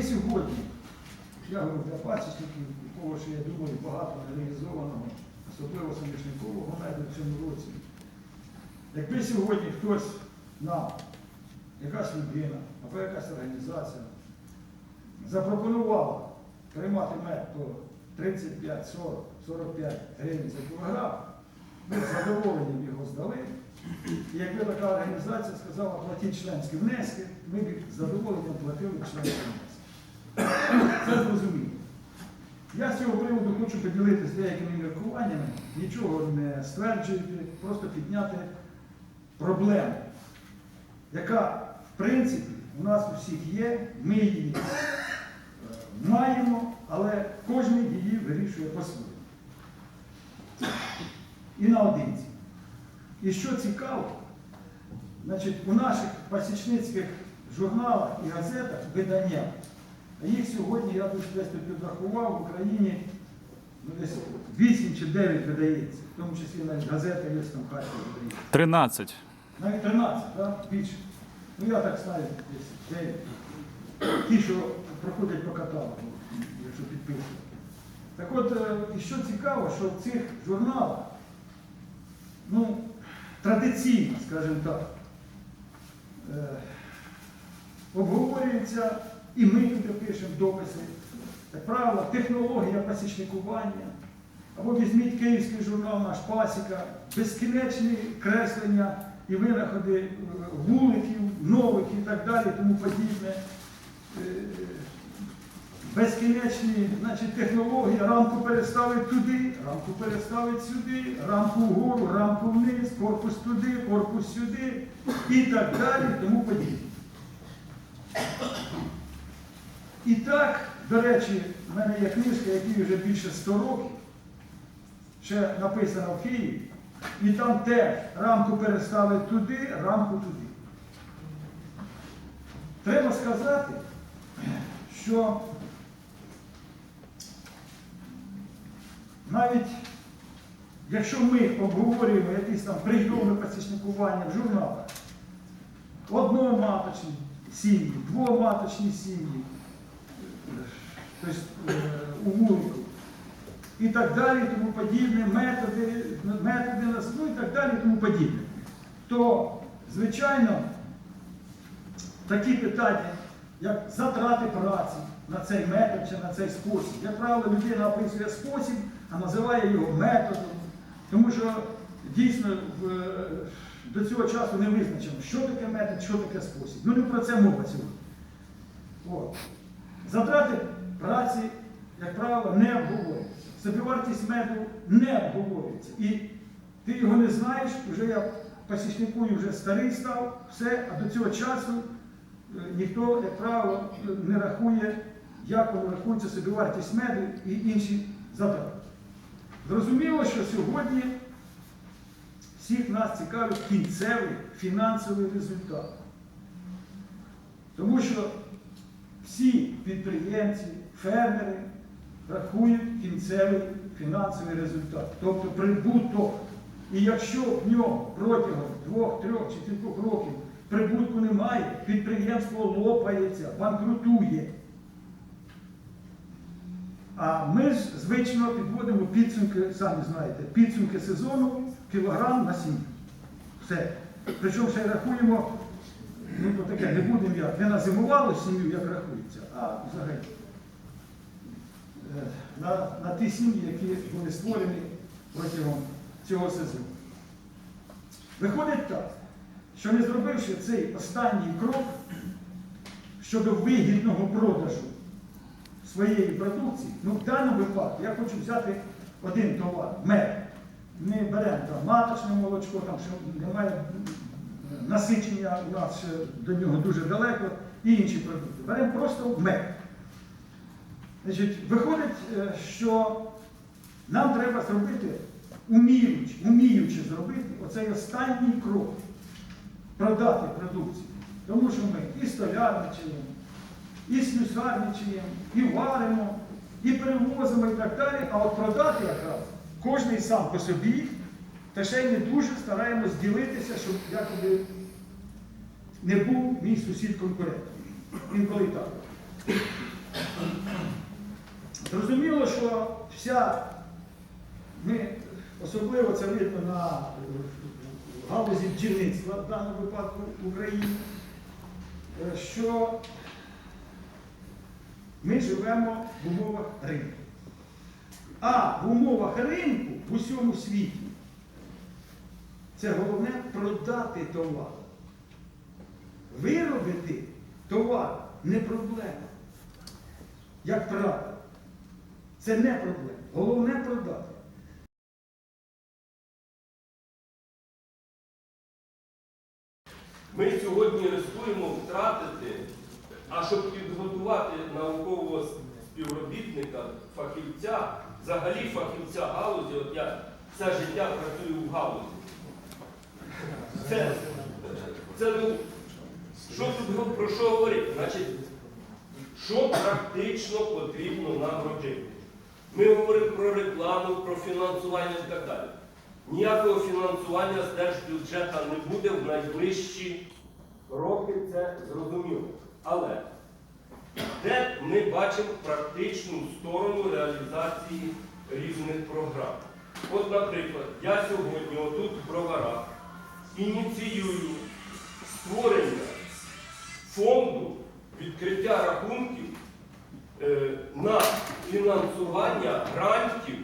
Якби сьогодні, я говорю для пасічників, у кого ще, я думаю, багато нереалізованого, особливо соняшникового меду в цьому році, якби сьогодні хтось нам, якась людина або якась організація запропонувала приймати мед по 35, 40, 45 гривень за кілограм, ми з задоволенням його здали. І якби така організація сказала платіть членські внески, ми б з задоволенням платили членські внески. Це зрозуміло. Я з цього приводу хочу поділитися деякими міркуваннями, нічого не стверджуючи, просто підняти проблему, яка, в принципі, у нас у всіх є, ми її маємо, але кожен її вирішує по-своєму. І наодинці. І що цікаво, значить, у наших пасічницьких журналах і газетах видання, їх сьогодні, я тут десь підрахував, в Україні ну, десь 8 чи 9 видається, в тому числі навіть газета є там Харків видається. 13. Навіть 13, так? Більше. Ну я так знаю, десь 9. Ті, що проходять по каталогу, якщо підписувати. Так от, е, і що цікаво, що в цих журналах, ну, традиційно, скажімо так, е, обговорюється, і ми туди пишемо дописи, як правило, технологія пасічникування, або візьміть київський журнал Наш Пасіка, безкінечні креслення і винаходи е, вуликів, нових і так далі, тому подібне. Е, Безкінечні значить, технології, рамку переставить туди, рамку переставить сюди, рамку вгору, рамку вниз, корпус туди, корпус сюди і так далі, тому подібне. І так, до речі, в мене є книжка, якій вже більше 100 років, ще написана в Києві, і там теж рамку переставить туди, рамку туди. Треба сказати, що навіть якщо ми обговорюємо якісь там прийоми пасічникування в журналах, одноматочні сім'ї, двоматочні сім'ї, тобто е, у вулику, і так далі, і тому подібне, методи, методи ну і так далі, тому подібне, то, звичайно, такі питання, як затрати праці на цей метод чи на цей спосіб. Як правило, людина описує спосіб, а називає його методом, тому що дійсно до цього часу не визначено, що таке метод, що таке спосіб. Ну не про це мова сьогодні. Затрати праці, як правило, не обговорюються. Собівартість меду не обговорюється. І ти його не знаєш, вже я пасічникую, вже старий став, все, а до цього часу е, ніхто, як правило, не рахує, як воно рахується собівартість меду і інші затрати. Зрозуміло, що сьогодні всіх нас цікавить кінцевий фінансовий результат. Тому що всі підприємці, фермери рахують кінцевий фінансовий результат, тобто прибуток. І якщо в нього протягом двох, трьох чи кількох років прибутку немає, підприємство лопається, банкрутує. А ми ж звично підводимо підсумки, самі знаєте, підсумки сезону кілограм на сім'ю. Все. Причому ще рахуємо, ну то таке не будемо як, не на зимувалу сім'ю, як рахується, а взагалі е, на, на ті сім'ї, які були створені протягом цього сезону. Виходить так, що не зробивши цей останній крок щодо вигідного продажу своєї продукції, ну в даному випадку я хочу взяти один товар, мед. Ми беремо там маточне молочко, там що немає насичення, у нас до нього дуже далеко, і інші продукти. Беремо просто мед. Значить, виходить, е, що нам треба зробити, уміючи, уміючи зробити оцей останній крок, продати продукцію. Тому що ми і столярничаємо, і слюсарничаємо, і варимо, і перевозимо, і так далі. А от продати якраз кожен сам по собі, та ще й не дуже стараємось ділитися, щоб якоби не був мій сусід конкурентом. Інколи так. Зрозуміло, що вся, ми, особливо це видно на е, галузі бджільництва в даному випадку в Україні, е, що ми живемо в умовах ринку. А в умовах ринку в усьому світі це головне продати товар. Виробити товар не проблема. Як правило. Це не проблема. Головне продати. Ми сьогодні рискуємо втратити, а щоб підготувати наукового співробітника, фахівця, взагалі фахівця галузі, от я все життя працюю в галузі. Це, це ну, що тут про що говорити? Значить, що практично потрібно нам робити? Ми говоримо про рекламу, про фінансування і так далі. Ніякого фінансування з держбюджету не буде в найближчі роки, це зрозуміло. Але де ми бачимо практичну сторону реалізації різних програм? От, наприклад, я сьогодні отут в броварах ініціюю створення фонду відкриття рахунків е, на фінансування грантів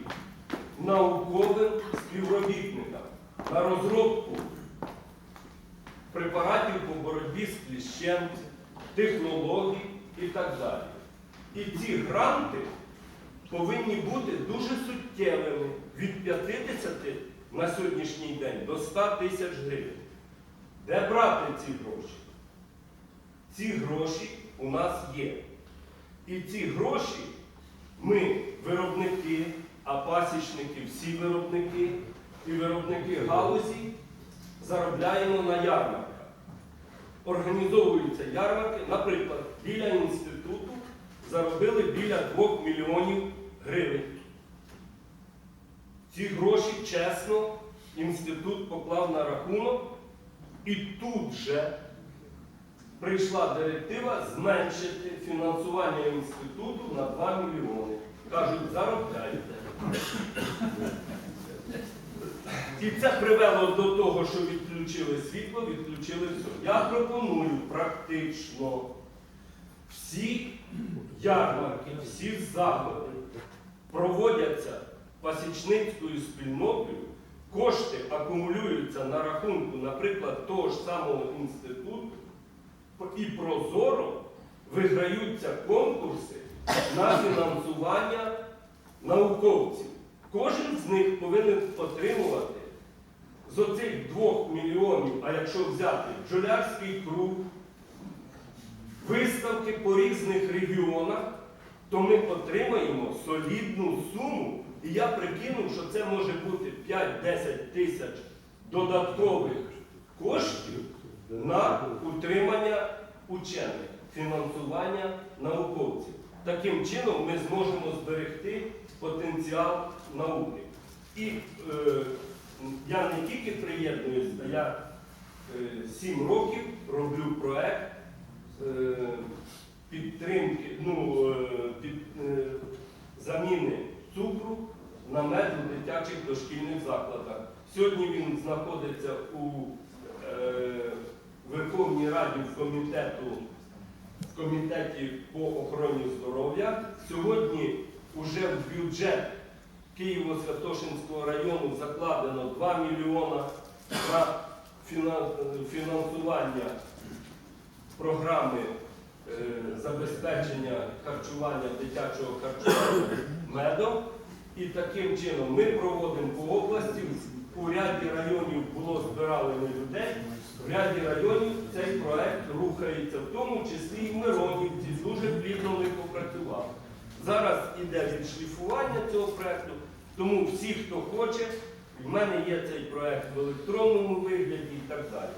науковим співробітникам на розробку препаратів по боротьбі з кліщем, технологій і так далі. І ці гранти повинні бути дуже суттєвими від 50 на сьогоднішній день до 100 тисяч гривень. Де брати ці гроші? Ці гроші у нас є. І ці гроші ми, виробники, а пасічники, всі виробники і виробники галузі заробляємо на ярмарках. Організовуються ярмарки, наприклад, біля інституту заробили біля 2 мільйонів гривень. Ці гроші чесно інститут поклав на рахунок, і тут же прийшла директива зменшити фінансування інституту на 2 мільйони. Кажуть, заробляйте. І це привело до того, що відключили світло, відключили все. Я пропоную практично всі ярмарки, всі заходи проводяться пасічницькою спільнотою, кошти акумулюються на рахунку, наприклад, того ж самого інституту, і прозоро виграються конкурси на фінансування науковців. Кожен з них повинен отримувати з оцих двох мільйонів, а якщо взяти бджолярський круг, виставки по різних регіонах, то ми отримаємо солідну суму. І я прикинув, що це може бути 5-10 тисяч додаткових коштів на утримання учених, фінансування науковців. Таким чином ми зможемо зберегти потенціал науки. І е, я не тільки приєднуюсь, а я е, 7 років роблю проект е, підтримки, ну, е, під, е, заміни цукру на мед у дитячих дошкільних закладах. Сьогодні він знаходиться у е, Верховній Раді в комітету, в комітеті по охороні здоров'я. Сьогодні вже в бюджет Києво-Святошинського району закладено 2 мільйона на фінансування програми е, забезпечення харчування дитячого харчування медом. І таким чином ми проводимо по області. У ряді районів було збиралено людей. В ряді районів цей проект рухається, в тому числі і в Миронівці, дуже плідно ми попрацювали. Зараз іде відшліфування цього проекту, тому всі, хто хоче, в мене є цей проект в електронному вигляді і так далі.